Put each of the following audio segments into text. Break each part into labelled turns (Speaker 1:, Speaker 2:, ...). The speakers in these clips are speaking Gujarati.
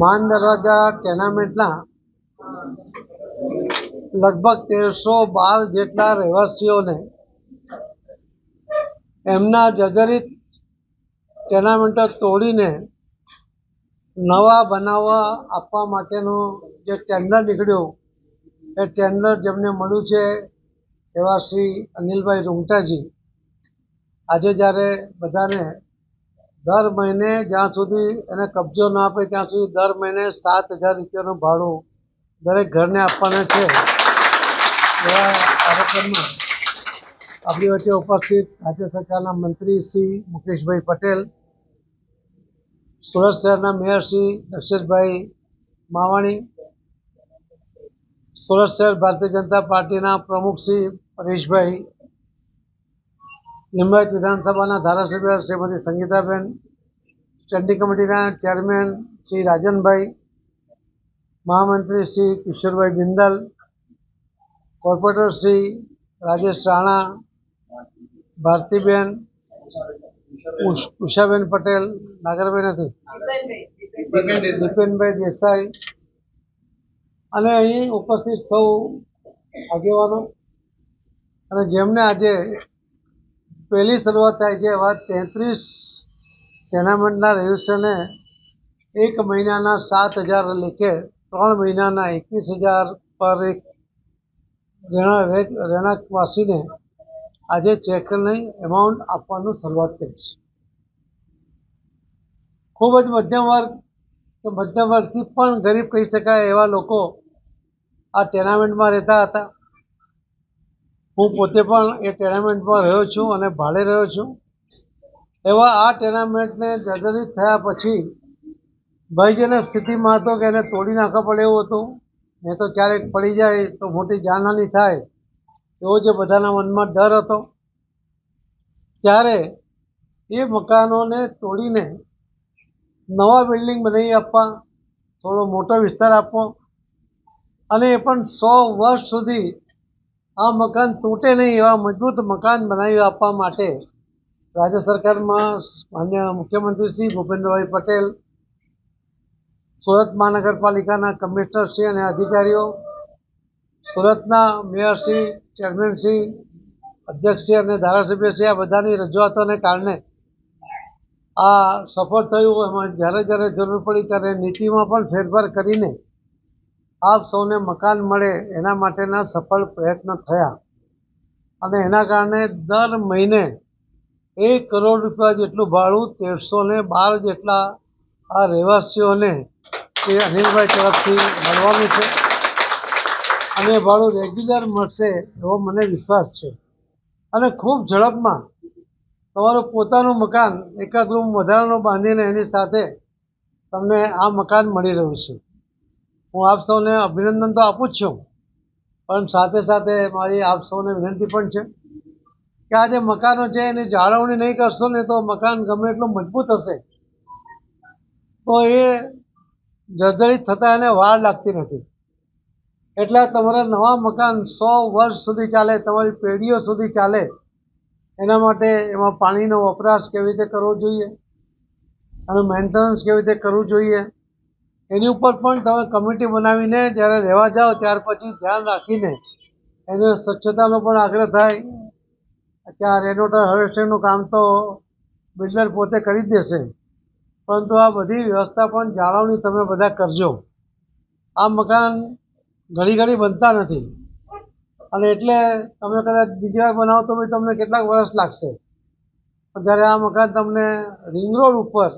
Speaker 1: માન દરવાજા ટેનામેન્ટના લગભગ તેરસો બાર જેટલા રહેવાસીઓને એમના જર્જરિત ટેનામેન્ટો તોડીને નવા બનાવવા આપવા માટેનું જે ટેન્ડર નીકળ્યું, એ ટેન્ડર જેમને મળ્યું છે એવા શ્રી અનિલભાઈ રૂંગટાજી. આજે જ્યારે બધાને દર મહિને જ્યાં સુધી એને કબજો ના આપે, ત્યાં સુધી દર મહિને સાત હજાર રૂપિયાનું ભાડું દરેક ઘરને આપવાના છે. એવા કાર્યક્રમમાં આપણી વચ્ચે ઉપસ્થિત રાજ્ય સરકારના મંત્રી શ્રી મુકેશભાઈ પટેલ, સુરત શહેરના મેયર શ્રી દક્ષેશભાઈ માવાણી, સુરત શહેર ભારતીય જનતા પાર્ટીના પ્રમુખ શ્રી પરેશભાઈ લિંબાયત વિધાનસભાના ધારાસભ્ય શ્રીમતી સંગીતાબેન, સ્ટેન્ડિંગ કમિટીના ચેરમેન શ્રી રાજનભાઈ, મહામંત્રી શ્રી કિશોરભાઈ બિંદલ, કોર્પોરેટર શ્રી રાજેશ રાણા, ભારતીબેન, ઉષ- ઉષાબેન પટેલ, નાગરભાઈ નથી. દીપેનભાઈ દેસાઈ. અને અહીં ઉપસ્થિત સૌ આગેવાનો. અને જેમને આજે પહેલી શરૂઆત થાય છે એવા તેત્રીસ ટેનામેન્ટના રહીશોને એક મહિનાના સાત હજાર લેખે ત્રણ મહિનાના એકવીસ હજાર પર એક રહેણાંક રહેણાંકવાસીને આજે ચેકની એમાઉન્ટ આપવાનું શરૂઆત કરી છે. ખૂબ જ મધ્યમ વર્ગ કે મધ્યમ વર્ગથી પણ ગરીબ કહી શકાય એવા લોકો આ ટેનામેન્ટમાં રહેતા હતા. હું પોતે પણ એ ટેનામેન્ટમાં રહ્યો છું અને ભાડે રહ્યો છું. એવા આ ટેનામેન્ટને જર્જરિત થયા પછી ભયજનક સ્થિતિમાં હતો કે એને તોડી નાખવા પડે એવું હતું. નહીં તો ક્યારેક પડી જાય તો મોટી જાનહાની થાય. એવો જે બધાના મનમાં ડર હતો. ત્યારે એ મકાનોને તોડીને નવા બિલ્ડિંગ બનાવી આપવા, થોડો મોટો વિસ્તાર આપવો અને એ પણ સો વર્ષ સુધી આ મકાન તૂટે નહીં એવા મજબૂત મકાન બનાવી આપવા માટે રાજ્ય સરકારમાં માન્ય મુખ્યમંત્રી શ્રી ભૂપેન્દ્રભાઈ પટેલ, સુરત મહાનગરપાલિકાના કમિશનર શ્રી અને અધિકારીઓ, સુરતના મેયરશ્રી ચેરમેનશ્રી અધ્યક્ષશ્રી અને ધારાસભ્ય શ્રી આ બધાની રજૂઆતોને કારણે આ સફળ થયું. એમાં જ્યારે જ્યારે જરૂર પડી ત્યારે નીતિમાં પણ ફેરફાર કરીને આપ સૌને મકાન મળે એના માટેના સફળ પ્રયત્ન થયા. અને એના કારણે દર મહિને એક કરોડ રૂપિયા જેટલું ભાડું તેરસો ને બાર જેટલા આ રહેવાસીઓને એ અનિલભાઈ તરફથી મળવાનું છે. અને ભાડું રેગ્યુલર મળશે એવો મને વિશ્વાસ છે. અને ખૂબ ઝડપમાં તમારું પોતાનું મકાન એકાદ રૂમ વધારાનું બાંધીને એની સાથે તમને આ મકાન મળી રહ્યું છે. હું આપ સૌને અભિનંદન તો આપું જ છું. પણ સાથે સાથે મારી આપ સૌને વિનંતી પણ છે કે આ જે મકાનો છે એની જાળવણી નહીં કરશો ને તો મકાન ગમે એટલું મજબૂત હશે. તો એ જર્જરિત થતાં એને વાર લાગતી નથી. એટલે તમારા નવા મકાન સો વર્ષ સુધી ચાલે, તમારી પેઢીઓ સુધી ચાલે, એના માટે એમાં પાણીનો વપરાશ કેવી રીતે કરવો જોઈએ? અને મેન્ટેનન્સ કેવી રીતે કરવું જોઈએ? એની ઉપર પણ તમે કમિટી બનાવીને જ્યારે રહેવા જાઓ ત્યાર પછી ધ્યાન રાખીને એને સ્વચ્છતાનો પણ આગ્રહ થાય. આ રેનોટર હાર્વેસ્ટિંગનું કામ તો બિલ્ડર પોતે કરી દેશે. પરંતુ આ બધી વ્યવસ્થા પણ જાળવણી તમે બધા કરજો. આ મકાન ઘડી ઘડી બનતા નથી. અને એટલે તમે કદાચ બીજી વાર બનાવો તો બી તમને કેટલાક વર્ષ લાગશે. જ્યારે આ મકાન તમને રિંગ રોડ ઉપર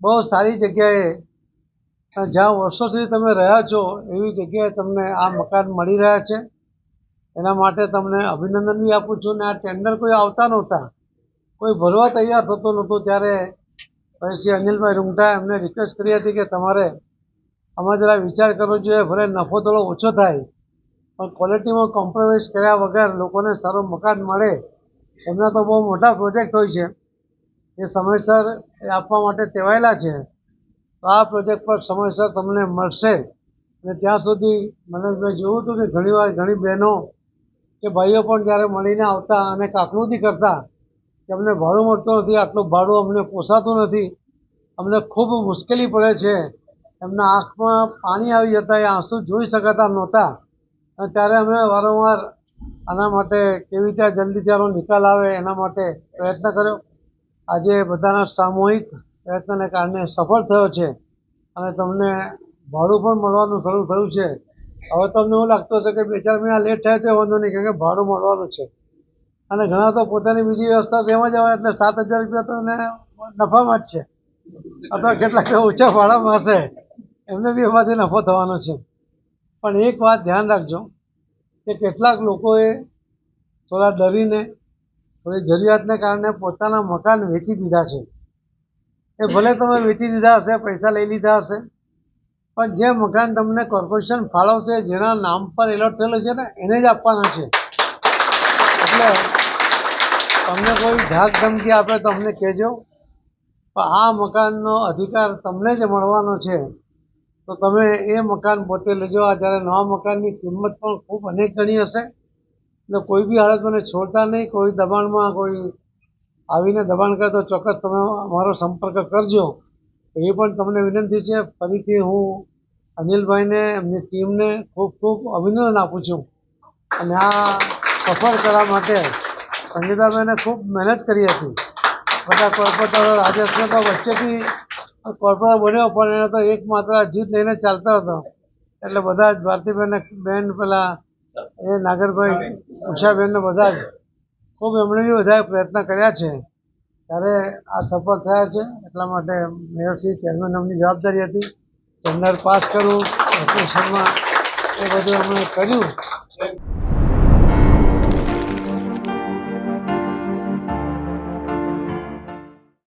Speaker 1: બહુ સારી જગ્યાએ જ્યાં વર્ષોથી તમે રહ્યા છો, એવી જગ્યાએ તમને આ મકાન મળી રહ્યા છે. એના માટે તમને અભિનંદન બી આપું છું ને આ ટેન્ડર કોઈ આવતા નહોતા. કોઈ ભરવા તૈયાર થતો નહોતો ત્યારે પછી અનિલભાઈ રૂંગટા એમને રિક્વેસ્ટ કરી હતી કે તમારે આમાં જરા વિચાર કરવો જોઈએ, ભલે નફો થોડો ઓછો થાય, પણ ક્વોલિટીમાં કોમ્પ્રોમાઇઝ કર્યા વગર લોકોને સારું મકાન મળે. એમના તો બહુ મોટા પ્રોજેક્ટ હોય છે. એ સમયસર આપવા માટે ટેવાયેલા છે. આ પ્રોજેક્ટ પર સમયસર તમને મળશે. અને ત્યાં સુધી મને મેં જોયું હતું કે ઘણીવાર ઘણી બહેનો કે ભાઈઓ પણ જ્યારે મળીને આવતા અને કાકલુદી કરતા, કે અમને ભાડું મળતું નથી, આટલું ભાડું અમને પોસાતું નથી, અમને ખૂબ મુશ્કેલી પડે છે. એમના આંખમાં પાણી આવી જતા, એ આંસુ જોઈ શકાતા નહોતા. અને ત્યારે અમે વારંવાર આના માટે કેવી રીતે જલ્દી ત્યાંનો નિકાલ આવે એના માટે પ્રયત્ન કર્યો. આજે બધાના સામૂહિક પ્રયત્નને કારણે સફળ થયો છે. અને તમને ભાડું પણ મળવાનું શરૂ થયું છે. હવે તમને એવું લાગતું હશે કે બે ચાર મહિના લેટ થાય તો વાંધો નહીં, કારણ કે ભાડું મળવાનું છે. અને ઘણા તો પોતાની બીજી વ્યવસ્થા છે એમાં જ આવે એટલે સાત હજાર રૂપિયા તો એને નફામાં જ છે. અથવા કેટલાક ઓછા ભાડામાં હશે. એમને બી એમાંથી નફો થવાનો છે. પણ એક વાત ધ્યાન રાખજો કે કેટલાક લોકોએ થોડા ડરીને, થોડી જરૂરિયાતને કારણે પોતાના મકાન વેચી દીધા છે. એ ભલે તમે વેચી દીધા હશે, પૈસા લઈ લીધા હશે, પણ જે મકાન તમને કોર્પોરેશન ફાળવશે, જેના નામ પર એલોટ થયેલો છે ને, એને જ આપવાના છે. એટલે તમને કોઈ ધાક ધમકી આપે તો અમને કહેજો. પણ આ મકાનનો અધિકાર તમને જ મળવાનો છે. તો તમે એ મકાન પોતે લેજો. આ જ્યારે નવા મકાનની કિંમત પણ ખૂબ અનેક ગણી હશે. એટલે કોઈ બી હાલત મને છોડતા નહીં. કોઈ દબાણમાં કોઈ આવીને દબાણ કરે તો ચોક્કસ તમે અમારો સંપર્ક કરજો. એ પણ તમને વિનંતી છે. ફરીથી હું અનિલભાઈને, એમની ટીમને ખૂબ ખૂબ અભિનંદન આપું છું. અને આ સફળ કરવા માટે સંગીતાબેને ખૂબ મહેનત કરી હતી. બધા કોર્પોરેટરો રાજેશને તો વચ્ચેથી કોર્પોરેટર બન્યો, પણ એને તો એકમાત્ર જીત લઈને ચાલતો હતો. એટલે બધા જ ભારતીબેન બેન પેલા એ નાગરભાઈ ઉષાબેનને બધા જ ખૂબ એમણે બી વધારે પ્રયત્ન કર્યા છે. ત્યારે આ સફળ થયા છે. એટલા માટે મેયરશ્રી, ચેરમેન એમની જવાબદારી હતી. ટેન્ડર પાસ કરવું એપ્લિકેશનમાં એ બધું એમણે કર્યું.